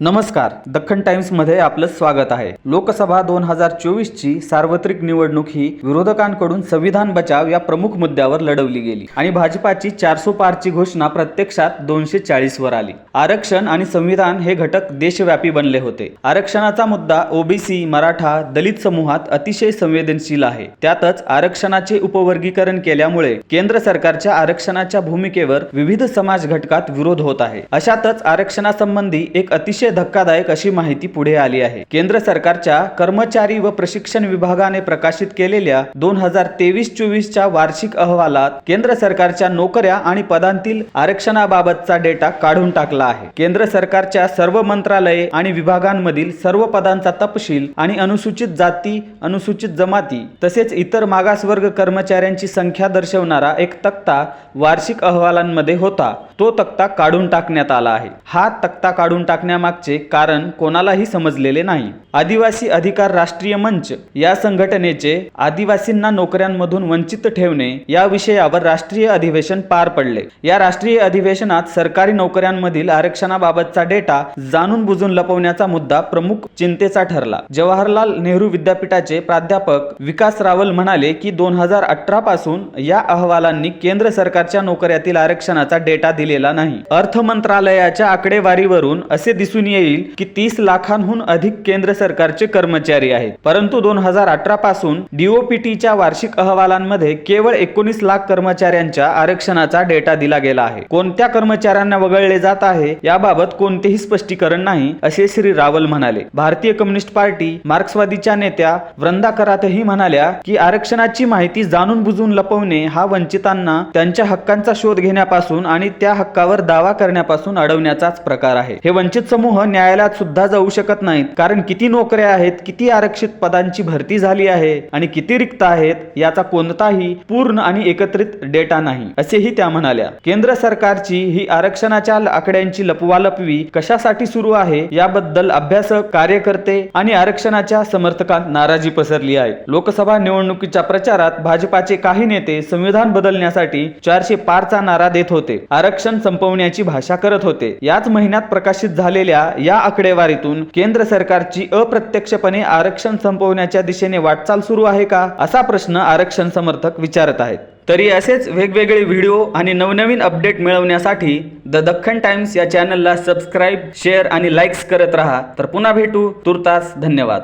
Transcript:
नमस्कार. दख्खन टाइम्समध्ये आपलं स्वागत आहे. लोकसभा दोन हजार चोवीस ची सार्वत्रिक निवडणूक ही विरोधकांकडून संविधान बचाव या प्रमुख मुद्द्यावर लढवली गेली आणि भाजपाची चारसो पारची घोषणा प्रत्यक्षात दोनशे चाळीस वर आली. आरक्षण आणि संविधान हे घटक देशव्यापी बनले होते. आरक्षणाचा मुद्दा ओबीसी मराठा दलित समूहात अतिशय संवेदनशील आहे. त्यातच आरक्षणाचे उपवर्गीकरण केल्यामुळे केंद्र सरकारच्या आरक्षणाच्या भूमिकेवर विविध समाज घटकात विरोध होत आहे. अशातच आरक्षणासंबंधी एक अतिशय धक्कादायक अशी माहिती पुढे आली आहे. केंद्र सरकारच्या कर्मचारी व प्रशिक्षण विभागाने प्रकाशित केलेल्या दोन हजार तेवीस चोवीसच्या वार्षिक अहवालात केंद्र सरकारच्या नोकऱ्या आणि पदांतील आरक्षणाबाबतचा डेटा काढून टाकला आहे. केंद्र सरकारच्या सर्व मंत्रालये आणि विभागांमधील सर्व पदांचा तपशील आणि अनुसूचित जाती अनुसूचित जमाती तसेच इतर मागासवर्ग कर्मचाऱ्यांची संख्या दर्शवणारा एक तक्ता वार्षिक अहवालांमध्ये होता. तो तक्ता काढून टाकण्यात आला आहे. हा तक्ता काढून टाकण्यामागचे कारण कोणालाही समजलेले नाही. आदिवासी अधिकार राष्ट्रीय मंच या संघटनेचे आदिवासींना नोकऱ्यांमधून वंचित ठेवणे या विषयावर राष्ट्रीय अधिवेशन पार पडले. या राष्ट्रीय अधिवेशनात सरकारी नोकऱ्यांमधील आरक्षणाबाबतचा डेटा जाणून बुजून लपवण्याचा मुद्दा प्रमुख चिंतेचा ठरला. जवाहरलाल नेहरू विद्यापीठाचे प्राध्यापक विकास रावल म्हणाले की दोन हजार अठरा पासून या अहवालांनी केंद्र सरकारच्या नोकऱ्यातील आरक्षणाचा डेटा दिलेला नाही. अर्थ मंत्रालयाच्या आकडेवारीवरून असे दिसून येईल की तीस लाखांहून अधिक केंद्र सरकारचे कर्मचारी आहेत. परंतु दोन हजार अठरा पासून डीओपीटीच्या वार्षिक अहवालांमध्ये केवळ एकोणीस लाख कर्मचाऱ्यांच्या आरक्षणाचा डेटा दिला गेला आहे. कोणत्या कर्मचाऱ्यांना वगळले जात आहे याबाबत कोणतेही स्पष्टीकरण नाही असे श्री रावल म्हणाले. भारतीय कम्युनिस्ट पार्टी मार्क्सवादीच्या नेत्या वृंदा करातही म्हणाल्या की आरक्षणाची माहिती जाणून बुजून लपवणे हा वंचितांना त्यांच्या हक्कांचा शोध घेण्यापासून आणि त्या हक्कावर दावा करण्यापासून अडवण्याचाच प्रकार आहे. हे वंचित समूह न्यायालयात सुद्धा जाऊ शकत नाहीत. कारण किती नोकऱ्या आहेत किती आरक्षित पदांची भरती झाली आहे आणि किती रिक्त आहेत याचा कोणताही पूर्ण आणि एकत्रित डेटा नाही. असेही त्या म्हणाल्या. केंद्र सरकारची ही आरक्षणाच्या आकड्यांची लपवालपवी कशासाठी सुरू आहे याबद्दल अभ्यासक कार्यकर्ते आणि आरक्षणाच्या समर्थकांत नाराजी पसरली आहे. लोकसभा निवडणुकीच्या प्रचारात भाजपाचे काही नेते संविधान बदलण्यासाठी चारशे पारचा नारा देत होते. आरक्षण संपवण्याची भाषा करत होते. याच महिन्यात प्रकाशित झालेल्या या आकडेवारीतून केंद्र सरकारची अप्रत्यक्षपणे आरक्षण संपवण्याच्या दिशेने वाटचाल सुरू आहे का? असा प्रश्न आरक्षण समर्थक विचारत आहेत. तरी असेच वेगवेगळे व्हिडिओ आणि नवनवीन अपडेट मिळवण्यासाठी द दख्खन टाइम्स या चॅनलला सबस्क्राईब शेअर आणि लाईक्स करत राहा. तर पुन्हा भेटू. तुर्तास धन्यवाद.